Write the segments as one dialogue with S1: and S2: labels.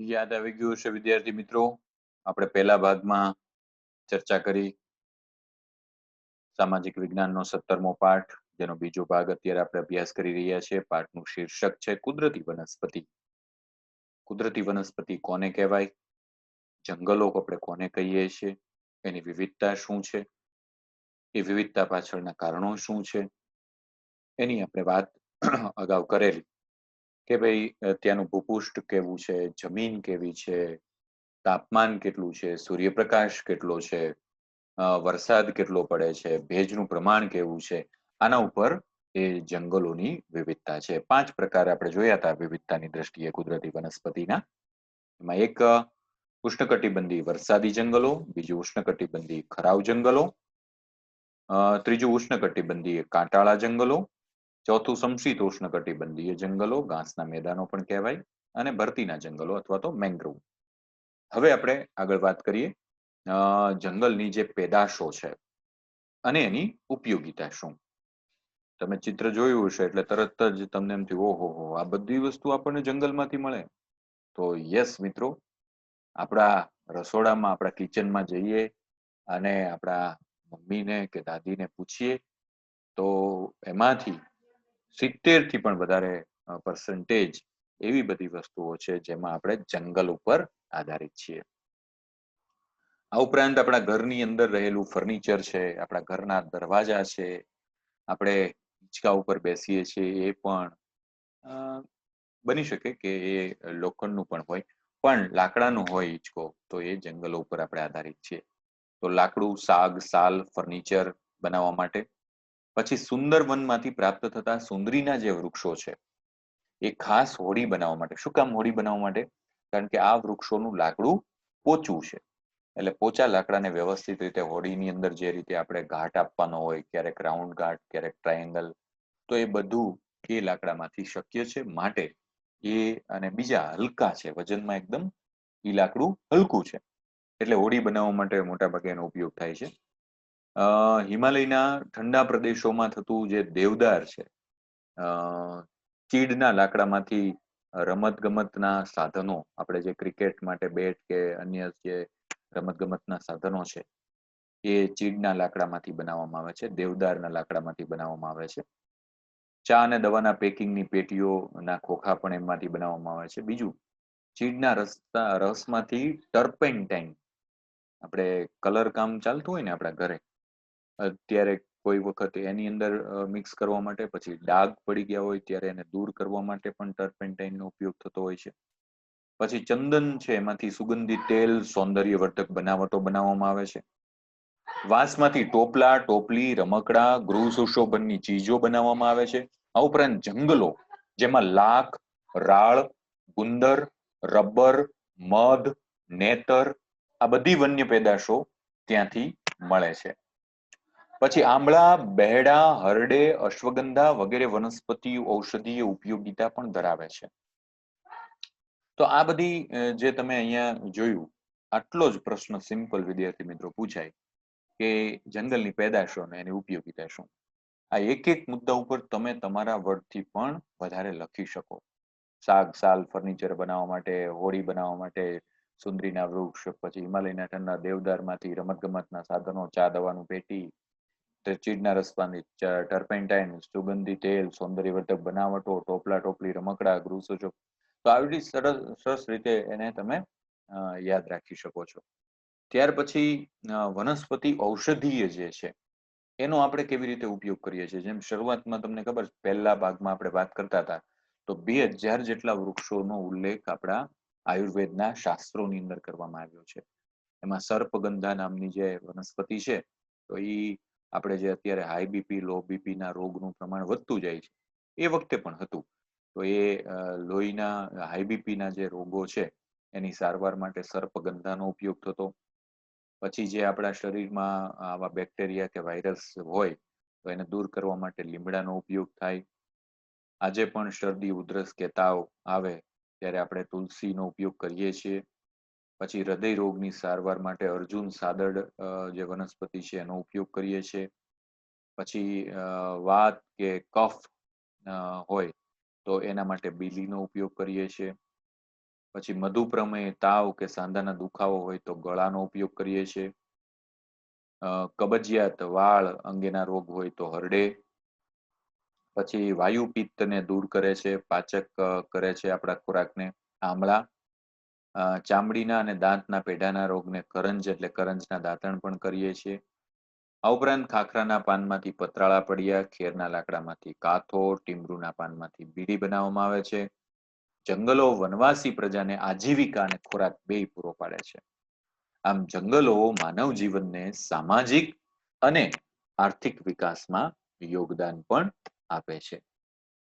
S1: યાદ આવી ગયું હશે, વિદ્યાર્થી મિત્રો. આપણે પહેલા ભાગમાં ચર્ચા કરી સામાજિક વિજ્ઞાનનો સત્તરમો પાઠ, જેનો બીજો ભાગ અત્યારે આપણે અભ્યાસ કરી રહ્યા છીએ. પાઠનું શીર્ષક છે, કુદરતી વનસ્પતિ. કુદરતી વનસ્પતિ કોને કહેવાય? જંગલો આપણે કોને કહીએ છીએ? એની વિવિધતા શું છે? એ વિવિધતા પાછળના કારણો શું છે? એની આપણે વાત અગાઉ કરેલી. કે ભાઈ ત્યાંનું ભૂપુષ્ઠ કેવું છે? જમીન કેવી છે? તાપમાન કેટલું છે? સૂર્યપ્રકાશ કેટલો છે? વરસાદ કેટલો પડે છે? ભેજનું પ્રમાણ કેવું છે? આના ઉપર એ જંગલોની વિવિધતા છે. પાંચ પ્રકાર આપણે જોયા હતા વિવિધતાની દ્રષ્ટિએ કુદરતી વનસ્પતિના. એમાં એક ઉષ્ણકટિબંધી વરસાદી જંગલો, બીજું ઉષ્ણકટિબંધી ખરાવ જંગલો ત્રીજું ઉષ્ણકટિબંધી કાંટાળા જંગલો ચોથું સમશીતોષ્ણ કટિબંધીય જંગલો, ઘાસના મેદાનો પણ કહેવાય અને ભરતીના જંગલો અથવા તો મેંગ્રોવ હવે આપણે આગળ વાત કરીએ જંગલની જે પેદાશો છે અને એની ઉપયોગિતા શું? તમે ચિત્ર જોયું હશે એટલે તરત જ તમને એમ થયું, ઓહો, હો, આ બધી વસ્તુ આપણને જંગલમાંથી મળે. તો યસ મિત્રો, આપણા રસોડામાં, આપણા કિચનમાં જઈએ અને આપણા મમ્મીને કે દાદીને પૂછીએ, તો એમાંથી સિત્તેરથી પણ વધારે પર્સન્ટેજ એવી બધી વસ્તુઓ છે જેમાં આપણે જંગલ ઉપર આધારિત છીએ. આ ઉપરાંત આપણા ઘરની અંદર રહેલું ફર્નિચર છે, આપણા ઘરના દરવાજા છે, આપણે હિંચકા ઉપર બેસીએ છીએ એ પણ બની શકે કે એ લોખંડનું પણ હોય. પણ લાકડાનું હોય હિંચકો, તો એ જંગલો ઉપર આપણે આધારિત છીએ. તો લાકડું, સાગ, સાલ ફર્નિચર બનાવવા માટે પછી સુંદર વનમાંથી પ્રાપ્ત થતા સુંદરીના જે વૃક્ષો છે, એ ખાસ હોડી બનાવવા માટે. શું કામ હોડી બનાવવા માટે? કારણ કે આ વૃક્ષોનું લાકડું પોચું છે. એટલે પોચા લાકડાને વ્યવસ્થિત રીતે હોડીની અંદર જે રીતે આપણે ઘાટ આપવાનો હોય, ક્યારેક રાઉન્ડ ઘાટ, ક્યારેક ટ્રાયેંગલ, તો એ બધું એ લાકડામાંથી શક્ય છે. માટે એ અને બીજા હલકા છે. વજનમાં એકદમ એ લાકડું હલકું છે. એટલે હોડી બનાવવા માટે મોટા ભાગે એનો ઉપયોગ થાય છે. હિમાલયના ઠંડા પ્રદેશોમાં થતું જે દેવદાર છે ચીડના લાકડામાંથી રમત ગમતના સાધનો, આપણે જે ક્રિકેટ માટે બેટ કે અન્ય જે રમત ગમતના સાધનો છે, એ ચીડના લાકડામાંથી બનાવવામાં આવે છે, દેવદારના લાકડામાંથી બનાવવામાં આવે છે. ચા અને દવાના પેકિંગની પેટીઓના ખોખા પણ એમાંથી બનાવવામાં આવે છે. બીજું, ચીડના રસતા, રસમાંથી ટર્પેન્ટાઇન, આપણે કલર કામ ચાલતું હોય ને આપણા ઘરે અત્યારે કોઈ વખત એની અંદર મિક્સ કરવા માટે, પછી ડાઘ પડી ગયા હોય ત્યારે એને દૂર કરવા માટે પણ ટર્પેન્ટાઇનનો ઉપયોગ થતો હોય છે. પછી ચંદન છે, એમાંથી સુગંધિત તેલ, સૌંદર્યવર્ધક બનાવટો બનાવવામાં આવે છે. વાંસમાંથી ટોપલા, ટોપલી, રમકડા, ગૃહ સુશોભનની ચીજો બનાવવામાં આવે છે. આ ઉપરાંત જંગલો, જેમાં લાખ, રાળ, ગુંદર, રબર, મધ, નેતર આ બધી વન્ય પેદાશો ત્યાંથી મળે છે. પછી આંબળા, બહેડા, હરડે, અશ્વગંધા વગેરે વનસ્પતિ ઔષધીય ઉપયોગિતા પણ ધરાવે છે. તો આ બધી જે તમે અહીંયા જોયું, આટલો જ પ્રશ્ન સિમ્પલ વિદ્યાર્થી મિત્રો પૂછાય કે જંગલની પેદાશો અને એની ઉપયોગિતા શું? આ એક એક મુદ્દા ઉપર તમે તમારા વર્ડથી પણ વધારે લખી શકો. શાક સાલ, ફર્નિચર બનાવવા માટે, હોડી બનાવવા માટે, સુંદરીના વૃક્ષ, પછી હિમાલયના ઠંડા દેવદારમાંથી રમતગમતના સાધનો, ચા, દવાનું પેટી ચીડના રસવાની ટર્પેન્ટાઇન સુગંધી તેલ, સૌંદર્યવર્ધક બનાવટો, ટોપલા ટોપલી, રમકડા, ગૃહસૂચક. તો આવી સરસ સરસ રીતે એને તમે યાદ રાખી શકો છો. ત્યાર પછી વનસ્પતિ ઔષધીય જે છે, એનો આપણે કેવી રીતે ઉપયોગ કરીએ છીએ? જેમ શરૂઆતમાં તમને ખબર પહેલા ભાગમાં આપણે વાત કરતા હતા, તો બે હજાર જેટલા વૃક્ષોનો ઉલ્લેખ આપણા આયુર્વેદના શાસ્ત્રોની અંદર કરવામાં આવ્યો છે. એમાં સર્પગંધા નામની જે વનસ્પતિ છે, તો એ આપણે જે અત્યારે હાઈ બીપી લો બીપી ના રોગનું પ્રમાણ વધતું જાય છે, એ વખતે પણ હતું. તો એ લોહીના હાઈ બીપીના જે રોગો છે, એની સારવાર માટે સર્પગંધાનો ઉપયોગ થતો. પછી જે આપણા શરીરમાં આવા બેક્ટેરિયા કે વાયરસ હોય, તો એને દૂર કરવા માટે લીમડાનો ઉપયોગ થાય. આજે પણ શરદી, ઉધરસ કે તાવ આવે, ત્યારે આપણે તુલસીનો ઉપયોગ કરીએ છીએ. પછી હૃદય રોગની સારવાર માટે અર્જુન સાદડ જે વનસ્પતિ છે, એનો ઉપયોગ કરીએ છીએ. પછી વાત કે કફ હોય તો એના માટે બીલીનો ઉપયોગ કરીએ છીએ. પછી મધુપ્રમેય તાવ કે સાંધાના દુખાવો હોય તો ગળાનો ઉપયોગ કરીએ છીએ. કબજિયાત વાળ અંગેના રોગ હોય તો હરડે. પછી વાયુ પિત્તને દૂર કરે છે, પાચક કરે છે આપણા ખોરાકને, આમળા. ચામડીના અને દાંતના પેઢાના રોગને કરંજ એટલે કરંજના દાંતણ પણ કરીએ છીએ. આ ઉપરાંત ખાખરાના પાનમાંથી પતરાળા પડ્યા, ખેરના લાકડામાંથી કાથો, ટીમરૂના પાનમાંથી બીડી બનાવવામાં આવે છે. જંગલો વનવાસી પ્રજાને આજીવિકા અને ખોરાક બે પૂરો પાડે છે. આમ જંગલો માનવ જીવનને સામાજિક અને આર્થિક વિકાસમાં યોગદાન પણ આપે છે.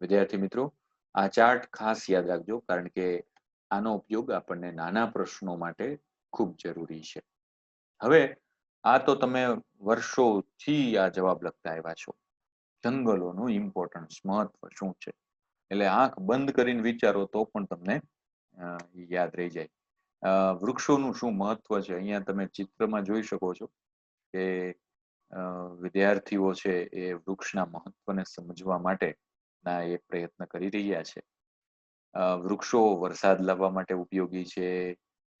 S1: વિદ્યાર્થી મિત્રો, આ ચાર્ટ ખાસ યાદ રાખજો કારણ કે આનો ઉપયોગ આપણને નાના પ્રશ્નો માટે ખૂબ જરૂરી છે. હવે, આ તો તમે વર્ષોથી આ જવાબ લખતા આવ્યા છો. જંગલોનું ઇમ્પોર્ટન્સ મહત્વ શું છે? એટલે આંખ બંધ કરીને વિચારો તો પણ તમને યાદ રહી જાય. વૃક્ષોનું શું મહત્વ છે? અહીંયા તમે ચિત્રમાં જોઈ શકો છો કે વિદ્યાર્થીઓ છે એ વૃક્ષના મહત્વને સમજવા માટે ના એ પ્રયત્ન કરી રહ્યા છે. વૃક્ષો વરસાદ લાવવા માટે ઉપયોગી છે,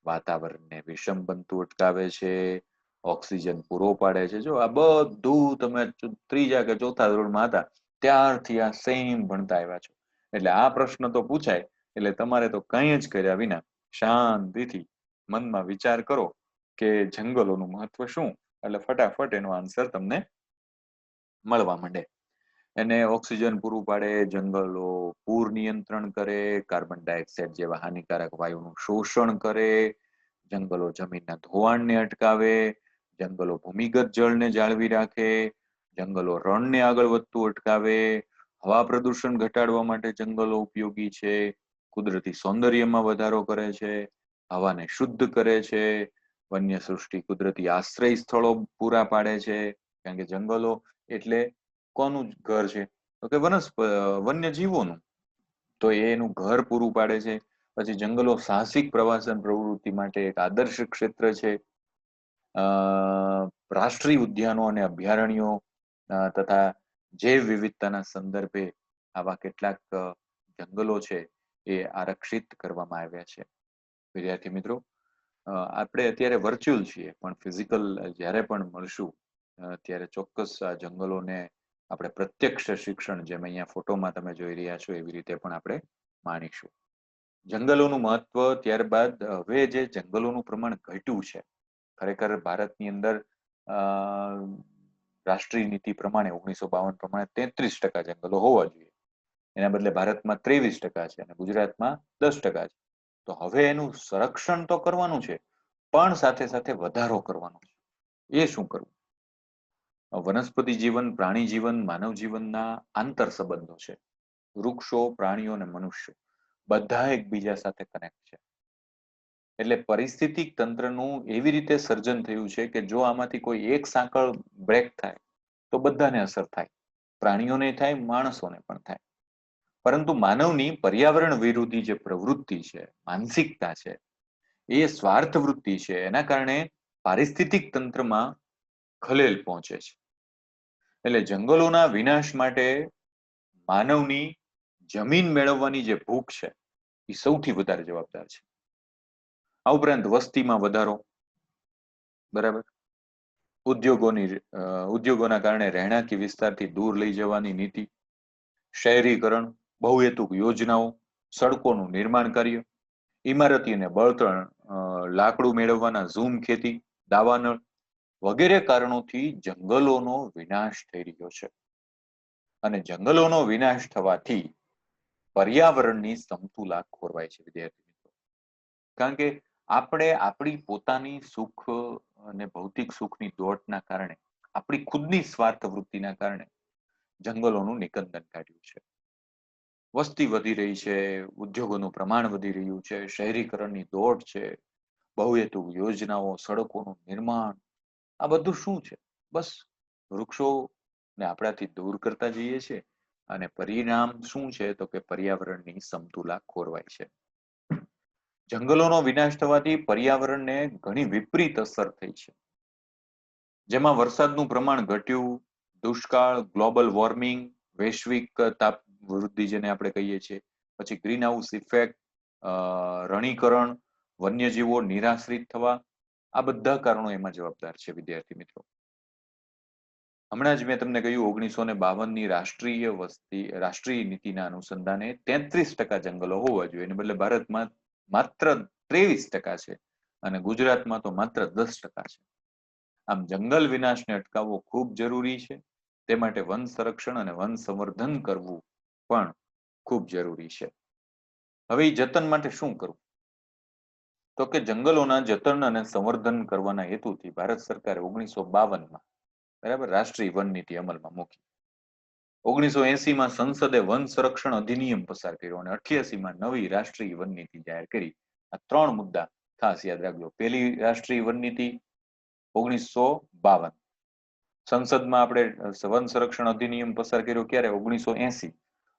S1: વાતાવરણને વિષમ બનતું અટકાવે છે, ઓક્સિજન પૂરો પાડે છે. જો આ બધું તમે ત્રીજા કે ચોથા ધોરણમાં હતા, ત્યારથી આ સેમ ભણતા આવ્યા છો. એટલે આ પ્રશ્ન તો પૂછાય, એટલે તમારે તો કંઈ જ કર્યા વિના શાંતિથી મનમાં વિચાર કરો કે જંગલોનું મહત્વ શું? એટલે ફટાફટ એનો આન્સર તમને મળવા માંડે. એને ઓક્સિજન પૂરું પાડે, જંગલો પૂર નિયંત્રણ કરે, કાર્બન ડાયોક્સાઇડ જેવા હાનિકારક વાયુનું શોષણ કરે, જંગલો જમીનના ધોવાણને અટકાવે, જંગલો ભૂમિગત જળને જાળવી રાખે, જંગલો રણને આગળ વધતું અટકાવે, હવા પ્રદૂષણ ઘટાડવા માટે જંગલો ઉપયોગી છે, કુદરતી સૌંદર્યમાં વધારો કરે છે, હવાને શુદ્ધ કરે છે વન્ય સૃષ્ટિ કુદરતી આશ્રય સ્થળો પૂરા પાડે છે, કારણ કે જંગલો એટલે કોનું ઘર છે? તો કે વનસ્પ વન્ય જીવોનું તો એનું ઘર પૂરું પાડે છે. પછી જંગલો સાહસિક પ્રવાસન પ્રવૃત્તિ માટે એક આદર્શ ક્ષેત્ર છે. રાષ્ટ્રીય ઉદ્યાનો અને અભયારણ્યો તથા જૈવ વિવિધતાના સંદર્ભે આવા કેટલાક જંગલો છે એ આરક્ષિત કરવામાં આવ્યા છે. વિદ્યાર્થી મિત્રો આપણે અત્યારે વર્ચ્યુઅલ છીએ, પણ ફિઝિકલ જ્યારે પણ મળશું ત્યારે ચોક્કસ આ જંગલોને આપણે પ્રત્યક્ષ શિક્ષણ જેમ અહીંયા ફોટોમાં તમે જોઈ રહ્યા છો એવી રીતે પણ આપણે માણીશું. જંગલોનું મહત્વ ત્યારબાદ હવે જે જંગલોનું પ્રમાણ ઘટ્યું છે, ખરેખર ભારતની અંદર રાષ્ટ્રીય નીતિ પ્રમાણે ઓગણીસો બાવન પ્રમાણે તેત્રીસ ટકા જંગલો હોવા જોઈએ. એના બદલે ભારતમાં ત્રેવીસ ટકા છે અને ગુજરાતમાં દસ ટકા છે. તો હવે એનું સંરક્ષણ તો કરવાનું છે, પણ સાથે સાથે વધારો કરવાનો છે. એ શું કરવું? વનસ્પતિ જીવન, પ્રાણી જીવન, માનવ જીવનના આંતર સંબંધો છે. વૃક્ષો, પ્રાણીઓ અને મનુષ્યો બધા એકબીજા સાથે કનેક્ટ છે. એટલે પરિસ્થિતિક તંત્રનું એવી રીતે સર્જન થયું છે કે જો આમાંથી કોઈ એક સાંકળ બ્રેક થાય, તો બધાને અસર થાય. પ્રાણીઓને થાય, માણસોને પણ થાય. પરંતુ માનવની પર્યાવરણ વિરોધી જે પ્રવૃત્તિ છે, માનસિકતા છે, એ સ્વાર્થ વૃત્તિ છે, એના કારણે પારિસ્થિતિક તંત્રમાં ખલેલ પહોંચે છે. એટલે જંગલોના વિનાશ માટે માનવની જમીન મેળવવાની જે ભૂખ છે, એ સૌથી વધારે જવાબદાર છે. આ ઉપરાંત વસ્તીમાં વધારો, બરાબર? ઉદ્યોગોની ઉદ્યોગોના કારણે રહેણાંકી વિસ્તારથી દૂર લઈ જવાની નીતિ, શહેરીકરણ, બહુહેતુક યોજનાઓ, સડકોનું નિર્માણ કાર્ય, ઇમારતી અને બળતણ લાકડું મેળવવાના ઝૂમ ખેતી, દાવાનળ વગેરે કારણોથી જંગલોનો વિનાશ થઈ રહ્યો છે. અને જંગલોનો વિનાશ થવાથી પર્યાવરણની સમતુલા ખોરવાય છે, વિદ્યાર્થી મિત્રો. કારણ કે આપણે આપણી પોતાની સુખ અને ભૌતિક સુખની દોટના કારણે, આપણી ખુદની સ્વાર્થ વૃત્તિના કારણે જંગલોનું નિકંદન કાઢ્યું છે. વસ્તી વધી રહી છે, ઉદ્યોગોનું પ્રમાણ વધી રહ્યું છે, શહેરીકરણની દોડ છે બહુહેતુક યોજનાઓ, સડકોનું નિર્માણ આ બધું શું છે? બસ વૃક્ષો ને આપણાથી દૂર કરતા જઈએ છે અને પરિણામ શું છે? તો કે પર્યાવરણની સમતુલા ખોરવાય છે. જંગલોનો વિનાશ થવાથી પર્યાવરણને ઘણી વિપરીત અસર થઈ છે. જેમાં વરસાદનું પ્રમાણ ઘટ્યું, દુષ્કાળ, ગ્લોબલ વોર્મિંગ, વૈશ્વિક તાપ વૃદ્ધિ જેને આપણે કહીએ છીએ, પછી ગ્રીન હાઉસ ઇફેક્ટ રણીકરણ, વન્યજીવો નિરાશ્રિત થવા આ બધા કારણો એમાં જવાબદાર છે, વિદ્યાર્થી મિત્રો. હમણાં જ મેં તમને કહ્યું, ઓગણીસો ને બાવનની રાષ્ટ્રીય વસ્તી, રાષ્ટ્રીય નીતિના અનુસંધાને તેત્રીસ ટકા જંગલો હોવા જોઈએ. એને બદલે ભારતમાં માત્ર ત્રેવીસ ટકા છે અને ગુજરાતમાં તો માત્ર દસ ટકા છે. આમ જંગલ વિનાશને અટકાવવો ખૂબ જરૂરી છે. તે માટે વન સંરક્ષણ અને વન સંવર્ધન કરવું પણ ખૂબ જરૂરી છે. હવે જતન માટે શું કરવું? તો કે જંગલોના જતન અને સંવર્ધન કરવાના હેતુથી ભારત સરકારે ઓગણીસો બાવનમાં, બરાબર, રાષ્ટ્રીય વન નીતિ અમલમાં મૂકી. ઓગણીસો એસીમાં સંસદે વન સંરક્ષણ અધિનિયમ પસાર કર્યો અને અઠ્યાસીમાં નવી રાષ્ટ્રીય વન નીતિ જાહેર કરી. આ ત્રણ મુદ્દા ખાસ યાદ રાખજો. પહેલી રાષ્ટ્રીય વન નીતિ, ઓગણીસો બાવન. સંસદમાં આપણે વન સંરક્ષણ અધિનિયમ પસાર કર્યો ક્યારે? ઓગણીસો એસી.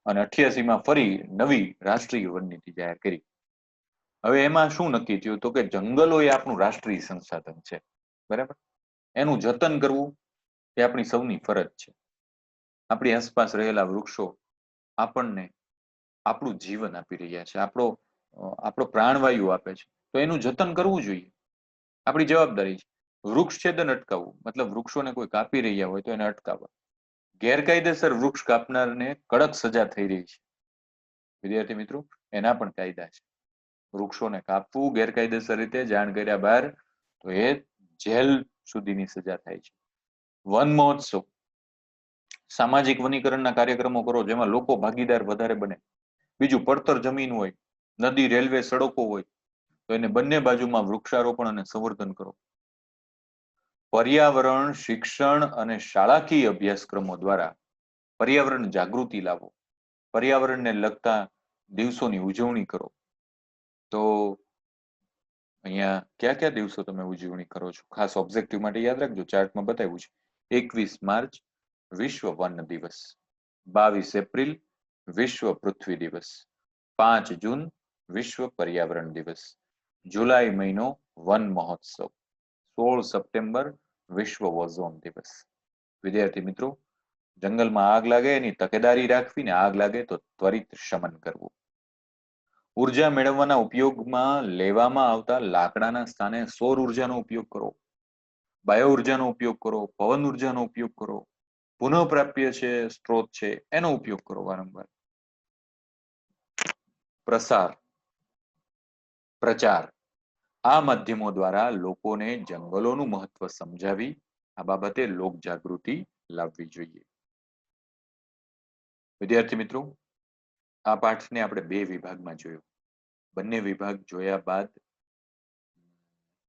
S1: અને અઠ્યાસી માં ફરી નવી રાષ્ટ્રીય વન નીતિ જાહેર કરી. હવે એમાં શું નક્કી થયું? તો કે જંગલો એ આપણું રાષ્ટ્રીય સંસાધન છે. બરાબર? એનું જતન કરવું એ આપણી સૌની ફરજ છે. આપણી આસપાસ રહેલા વૃક્ષો આપણને આપણું જીવન આપી રહ્યા છે. આપણો આપણો પ્રાણવાયુ આપે છે. તો એનું જતન કરવું જોઈએ. આપણી જવાબદારી છે. વૃક્ષ છેદન અટકાવવું. મતલબ વૃક્ષોને કોઈ કાપી રહ્યા હોય તો એને અટકાવવા. ગેરકાયદેસર વૃક્ષ કાપનારને કડક સજા થઈ રહી છે. વિદ્યાર્થી મિત્રો, એના પણ કાયદા છે. વૃક્ષોને કાપવું, ગેરકાયદેસર રીતે જાણ કર્યા બહાર તો એ જેલ સુધીની સજા થાય છે. વન મહોત્સવ. સામાજિક વનીકરણના કાર્યક્રમો કરો જેમાં લોકો ભાગીદાર વધારે બને. બીજું પડતર જમીન હોય, નદી, રેલવે, સડકો હોય, તો એને બંને બાજુમાં વૃક્ષારોપણ અને સંવર્ધન કરો. પર્યાવરણ, શિક્ષણ અને શાળાકીય અભ્યાસક્રમો દ્વારા પર્યાવરણ જાગૃતિ લાવો. પર્યાવરણને લગતા દિવસોની ઉજવણી કરો. તો અહીંયા કયા કયા દિવસો તમે ઉજવણી કરો છો? ખાસ ઓબ્જેક્ટિવ માટે યાદ રાખજો, ચાર્ટમાં બતાવ્યું છે. એકવીસ માર્ચ, વિશ્વ વન દિવસ. બાવીસ એપ્રિલ, વિશ્વ પૃથ્વી દિવસ. પાંચ જૂન, વિશ્વ પર્યાવરણ દિવસ. જુલાઈ મહિનો, વન મહોત્સવ. સોળ સપ્ટેમ્બર, વિશ્વ ઓઝોન દિવસ. વિદ્યાર્થી મિત્રો, જંગલમાં આગ લાગે એની તકેદારી રાખવી ને આગ લાગે તો ત્વરિત શમન કરવું. ઊર્જા મેળવવાના ઉપયોગમાં લેવામાં આવતા લાકડાના સ્થાને સૌર ઉર્જાનો ઉપયોગ કરો બાયો ઉર્જાનો ઉપયોગ કરો, પવન ઉર્જાનો ઉપયોગ કરો, પુનઃપ્રાપ્ય છે, સ્ત્રોત છે, એનો ઉપયોગ કરો વારંવાર. પ્રસાર, પ્રચાર. આ માધ્યમો દ્વારા લોકોને જંગલોનું મહત્વ સમજાવી, આ બાબતે લોક જાગૃતિ લાવવી જોઈએ. વિદ્યાર્થી મિત્રો આ પાઠને આપણે બે વિભાગમાં જોયો. બંને વિભાગ જોયા બાદ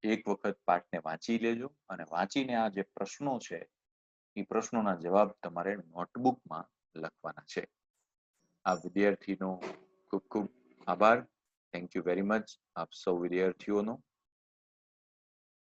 S1: એક વખત પાઠને વાંચી લેજો અને વાંચીને આ જે પ્રશ્નો છે, એ પ્રશ્નોના જવાબ તમારે નોટબુકમાં લખવાના છે. આ વિદ્યાર્થીનો ખૂબ ખૂબ આભાર. થેન્ક યુ વેરી મચ આપ સૌ વિદ્યાર્થીઓનો